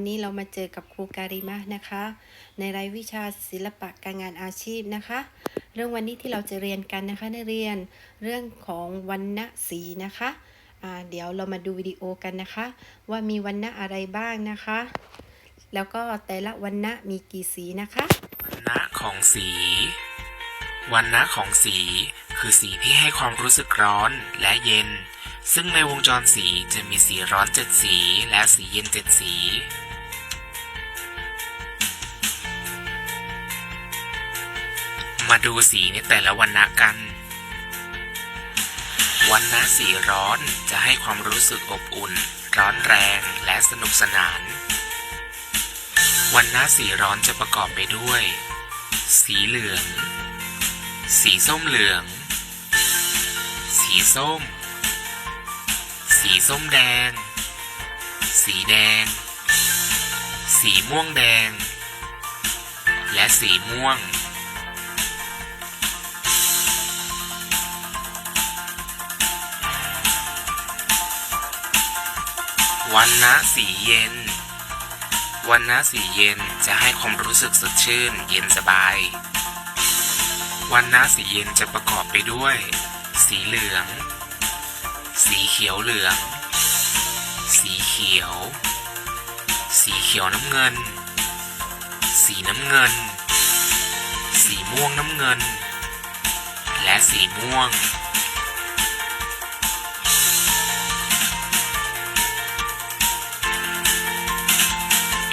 วันนี้เรามาเจอกับครูการิมะนะคะ ในรายวิชาศิลปะการงานอาชีพนะคะ เรื่องวันนี้ที่เราจะเรียนกันนะคะนักเรียนเรื่องของวรรณสีนะคะอ่าเดี๋ยวเรามาดูวิดีโอกันนะคะ ว่ามีวรรณะอะไรบ้างนะคะ แล้วก็แต่ละวรรณะมีกี่สีนะคะวันณะของสีวันณะของสี คือสีที่ให้ความรู้สึกร้อนและเย็นซึ่งในวงจรสีจะมีสีร้อนเจ็ดสี และสีเย็นเจ็ดสี มาดูสีในแต่ละวันณะกัน วันณะสีร้อนจะให้ความรู้สึกอบอุ่น ร้อนแรงและสนุกสนาน วันณะสีร้อนจะประกอบไปด้วย สีเหลือง สีส้มเหลือง สีส้ม สีส้มแดง สีแดง สีม่วงแดง และสีม่วง วันณะสีเย็น วันณะสีเย็นจะให้ความรู้สึกสดชื่น เย็นสบาย วันณะสีเย็นจะประกอบไปด้วย สีเหลือง สีเขียวเหลือง สีเขียว สีเขียวน้ำเงิน สีน้ำเงิน สีม่วงน้ำเงิน และสีม่วง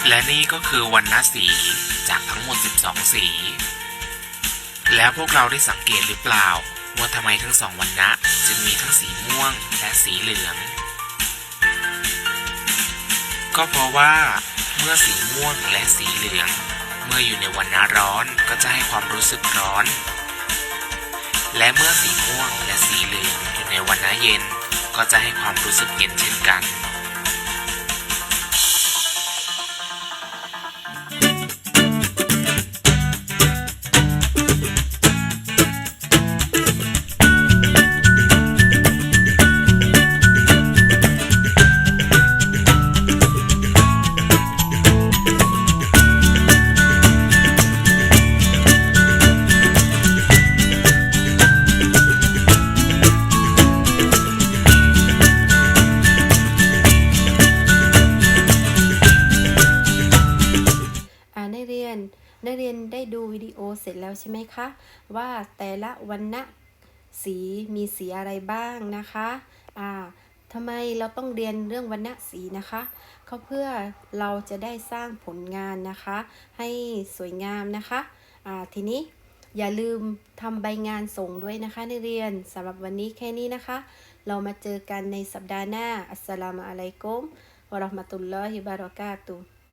และนี่ก็คือวันณะสีจากทั้งหมด 12 สี แล้วพวกเราได้สังเกตหรือเปล่า ว่าทำไมทั้งสองวันณะจึงมีทั้งสีม่วงและสีเหลือง ก็เพราะว่า เมื่อสีม่วงและสีเหลือง เมื่ออยู่ในวันณะร้อนก็จะให้ความรู้สึกร้อน และเมื่อสีม่วงและสีเหลืองอยู่ในวันณะเย็น ก็จะให้ความรู้สึกเย็นเช่นกัน นักเรียนได้ดูวิดีโอเสร็จแล้วใช่ไหมคะ ว่าแต่ละวรรณะสีมีสีอะไรบ้างนะคะอ่าทำไมเราต้องเรียนเรื่องวรรณะสีนะคะก็เพื่อเราจะได้สร้างผลงานนะคะ ให้สวยงามนะคะอ่าทีนี้อย่าลืมทำใบงานส่งด้วยนะคะนักเรียนสำหรับวันนี้แค่นี้นะคะ เรามาเจอกันในสัปดาห์หน้า อัสสลามุอะลัยกุมวะเราะห์มะตุลลอฮิวะบะเราะกาตุฮ์